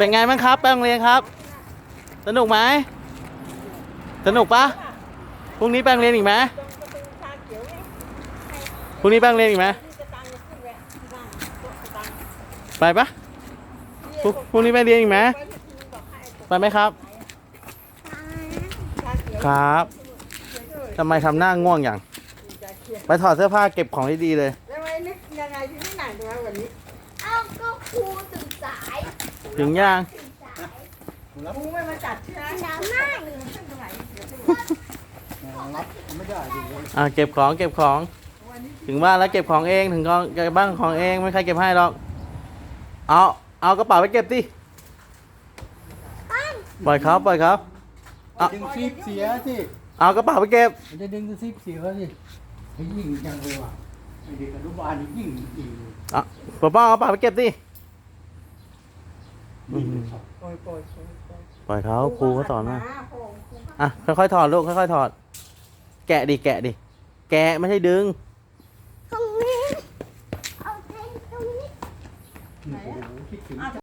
เป็นไงบ้างครับไปโรงเรียนครับ สนุกไหมสนุกปะพรุ่งนี้ไปโรงเรียนอีกไหมพรุ่งนี้ไปโรงเรียนอีกไหมไปปะพรุ่งพรุ่งนี้ไปเรียนอีกไหมไปไหมครับ ครับทำไมทำหน้าง่วงอย่าง ไปถอดเสื้อผ้าเก็บของดีๆเลย แล้วไอ้นึกยังไงที่ไม่หนักเลยวันนี้ เอ้าก็ครูตื่นสาย ถึงย่างตื่นสายครูไม่มาจัดใช่ไหมน้ำไม่ขึ้นตรงไหนเดี๋ยวขึ้นรับไม่ได้ดิอ่าเก็บของเก็บของ ถึงบ้านแล้วเก็บของเองถึงกองเก็บบ้านของเองไม่ใครเก็บให้หรอก เอาเอากระเป๋าไปเก็บดิปล่อยเขาปล่อยเขาอะดึงซีบเสียสิเอากระเป๋าไปเก็บมันจะดึงซีบเสียสิไอ้ยิ่งจังเลยว่ะไอ้เด็กอนุบาลนี่ยิ่งอีกอะป้าป้าเอากระเป๋าไปเก็บดิ ยิ่งโปรยโปรยโปรยโปรยปล่อยเขาครูเขาสอนมาโปรยครูอะค่อยๆถอดลูกค่อยๆถอด แกะดิแกะดิแกะไม่ใช่ดึง ตรงนี้เอาใจตรงนี้โอ้โหคิดถึง